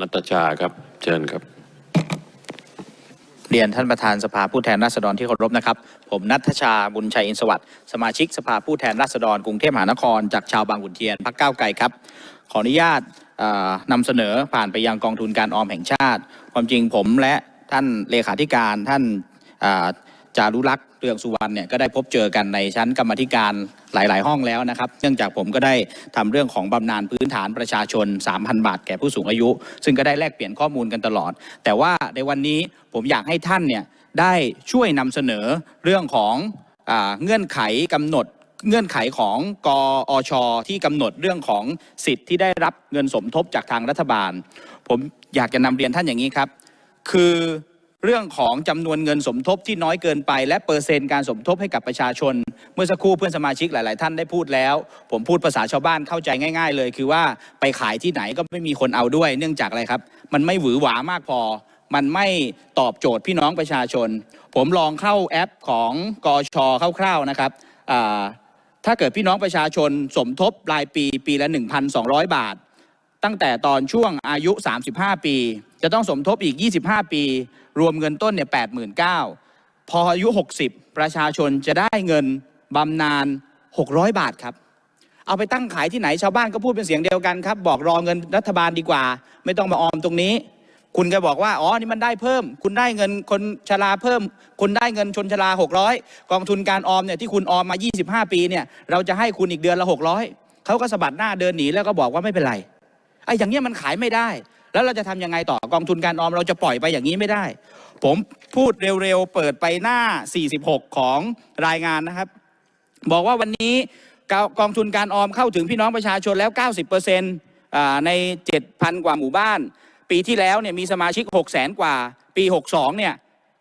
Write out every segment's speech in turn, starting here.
นัตชาครับเชิญครับ เรียนท่านประธานสภาผู้แทนราษฎรที่เคารพนะครับ ผมนัทชาบุญชัยอินสวัสดิ์สมาชิกสภาผู้แทนราษฎรกรุงเทพมหานครจากชาวบางขุนเทียนพักเก้าวไกลครับ ขออนุญาตนำเสนอผ่านไปยังกองทุนการออมแห่งชาติ ความจริงผมและท่านเลขาธิการท่านา จารุลักษ์เรืองสุวรรณเนี่ยก็ได้พบเจอกันในชั้นกรรมธิการหลาย ๆ ห้องแล้วนะครับ เนื่องจากผมก็ได้ทำเรื่องของบำนาญพื้นฐานประชาชน 3,000 บาทแก่ผู้สูงอายุ ซึ่งก็ได้แลกเปลี่ยนข้อมูลกันตลอด แต่ว่าในวันนี้ผมอยากให้ท่านเนี่ยได้ช่วยนำเสนอเรื่องของอเงื่อนไขกำหนดเงื่อนไขของกอชที่กำหนดเรื่องของสิทธิ์ที่ได้รับเงินสมทบจากทางรัฐบาล ผมอยากจะนำเรียนท่านอย่างนี้ครับ คือ เรื่องของจำนวนเงินสมทบที่น้อยเกินไป และเปอร์เซ็นต์การสมทบให้กับประชาชน เมื่อสักครู่เพื่อนสมาชิกหลาย ๆ ท่านได้พูดแล้ว ผมพูดภาษาชาวบ้านเข้าใจง่าย ๆ เลย คือว่าไปขายที่ไหนก็ไม่มีคนเอาด้วย เนื่องจากอะไรครับ มันไม่หวือหวามากพอ มันไม่ตอบโจทย์พี่น้องประชาชน ผมลองเข้าแอปของกอชคร่าวๆนะครับถ้าเกิดพี่น้องประชาชนสมทบรายปีปีละ 1,200 บาท ตั้งแต่ตอนช่วงอายุ 35 ปี จะต้องสมทบอีก 25 ปี รวมเงินต้นเนี่ย89,000พออายุ 60 ประชาชนจะได้เงินบำนาญ600 บาทครับ เอาไปตั้งขายที่ไหนชาวบ้านก็พูดเป็นเสียงเดียวกันครับ บอกรอเงินรัฐบาลดีกว่า ไม่ต้องมาออมตรงนี้ คุณก็บอกว่า อ๋อ นี่มันได้เพิ่ม คุณได้เงินคนชราเพิ่ม คุณได้เงินชนชรา 600 กองทุนการออมเนี่ยที่คุณออมมา 25 ปีเนี่ยเราจะให้คุณอีกเดือนละ 600เขาก็สะบัดหน้าเดินหนีแล้วก็บอกว่าไม่เป็นไร ไอ้อย่างเนี้ยมันขายไม่ได้ แล้วเราจะทำยังไงต่อกองทุนการออมเราจะปล่อยไปอย่างนี้ไม่ได้ ผมพูดเร็วๆเปิดไปหน้า 46 ของรายงานนะครับ บอกว่าวันนี้กองทุนการออมเข้าถึงพี่น้องประชาชนแล้ว 90%อ่าใน 7,000 กว่าหมู่บ้าน ปีที่แล้วเนี่ยมีสมาชิก 6 0แสนกว่า ปี 62 เนี่ย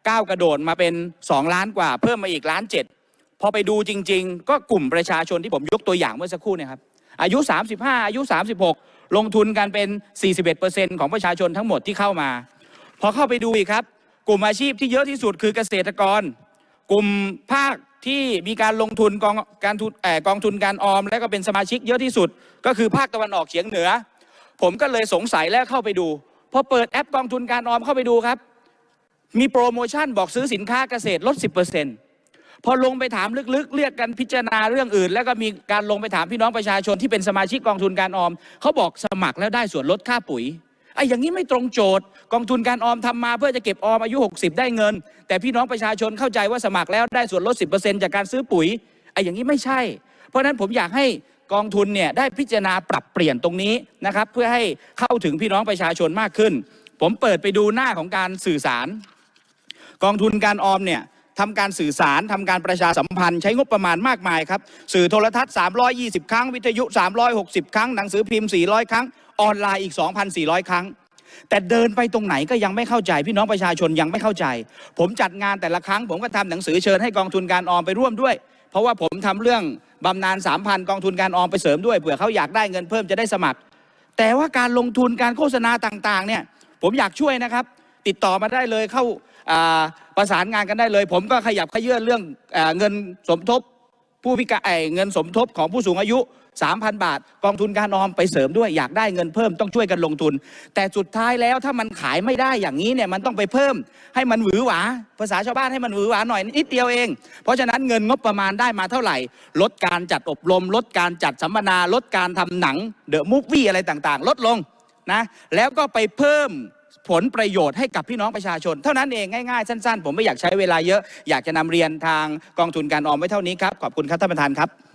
ก้าวกระโดดมาเป็น 2 ล้านกว่า เพิ่มมาอีกล้านเจ็ดพอไปดูจริง ๆ ก็กลุ่มประชาชนที่ผมยกตัวอย่างเมื่อสักครู่เนี่ยครับอายุ 35 อายุ 36 ลงทุนกันเป็น 41%ของประชาชนทั้งหมดที่เข้ามา พอเข้าไปดูอีกครับ กลุ่มอาชีพที่เยอะที่สุดคือเกษตรกร กลุ่มภาคที่มีการลงทุนกองการทุนกองทุนการออม และก็เป็นสมาชิกเยอะที่สุด ก็คือภาคตะวันออกเฉียงเหนือ ผมก็เลยสงสัยและเข้าไปดูพอเปิดแอปกองทุนการออมเข้าไปดูครับ มีโปรโมชั่นบอกซื้อสินค้าเกษตรลด 10% พอลงไปถามลึกๆ เรียกกันพิจารณาเรื่องอื่น แล้วก็มีการลงไปถามพี่น้องประชาชนที่เป็นสมาชิกกองทุนการออมเขาบอกสมัครแล้วได้ส่วนลดค่าปุ๋ยไอ้อย่างนี้ไม่ตรงโจทย์ กองทุนการออมทำมาเพื่อจะเก็บออมอายุ 60 ได้เงิน แต่พี่น้องประชาชนเข้าใจว่าสมัครแล้วได้ส่วนลด 10%จากการซื้อปุ๋ยไอ้อย่างนี้ไม่ใช่ เพราะฉะนั้นผมอยากให้กองทุนเนี่ยได้พิจารณาปรับเปลี่ยนตรงนี้นะครับเพื่อให้เข้าถึงพี่น้องประชาชนมากขึ้น ผมเปิดไปดูหน้าของการสื่อสาร กองทุนการออมเนี่ย ทำการสื่อสารทำการประชาสัมพันธ์ ใช้งบประมาณมากมายครับ สื่อโทรทัศน์ 320 ครั้ง วิทยุ 360 ครั้ง หนังสือพิมพ์ 400 ครั้ง ออนไลน์อีก 2,400 ครั้ง แต่เดินไปตรงไหนก็ยังไม่เข้าใจ พี่น้องประชาชนยังไม่เข้าใจ ผมจัดงานแต่ละครั้ง ผมก็ทำหนังสือเชิญให้กองทุนการออมไปร่วมด้วย เพราะว่าผมทำเรื่องบำนาญ3,000 กองทุนการออมไปเสริมด้วยเผื่อเขาอยากได้เงินเพิ่มจะได้สมัคร แต่ว่าการลงทุนการโฆษณาต่างๆเนี่ยผมอยากช่วยนะครับติดต่อมาได้เลยเข้า ประสานงานกันได้เลย ผมก็ขยับขยื่นเรื่องอเงินสมทบผู้พิการเงินสมทบของผู้สูงอายุ 3,000 บาท กองทุนการออมไปเสริมด้วยอยากได้เงินเพิ่มต้องช่วยกันลงทุน แต่สุดท้ายแล้วถ้ามันขายไม่ได้อย่างนี้เนี่ยมันต้องไปเพิ่มให้มันหวือหวา ภาษาชาวบ้านให้มันหวือหวาหน่อยนิดเดียวเอง เพราะฉะนั้นเงินงบประมาณได้มาเท่าไหร่ ลดการจัดอบรม ลดการจัดสัมมนา ลดการทำหนังเดอะมูฟวี่อะไรต่างๆ ลดลงนะแล้วก็ไปเพิ่ม ผลประโยชน์ให้กับพี่น้องประชาชน เท่านั้นเองง่ายๆ สั้น ๆ ผมไม่อยากใช้เวลาเยอะอยากจะนำเรียนทางกองทุนการออมไว้เท่านี้ครับขอบคุณครับท่านประธานครับ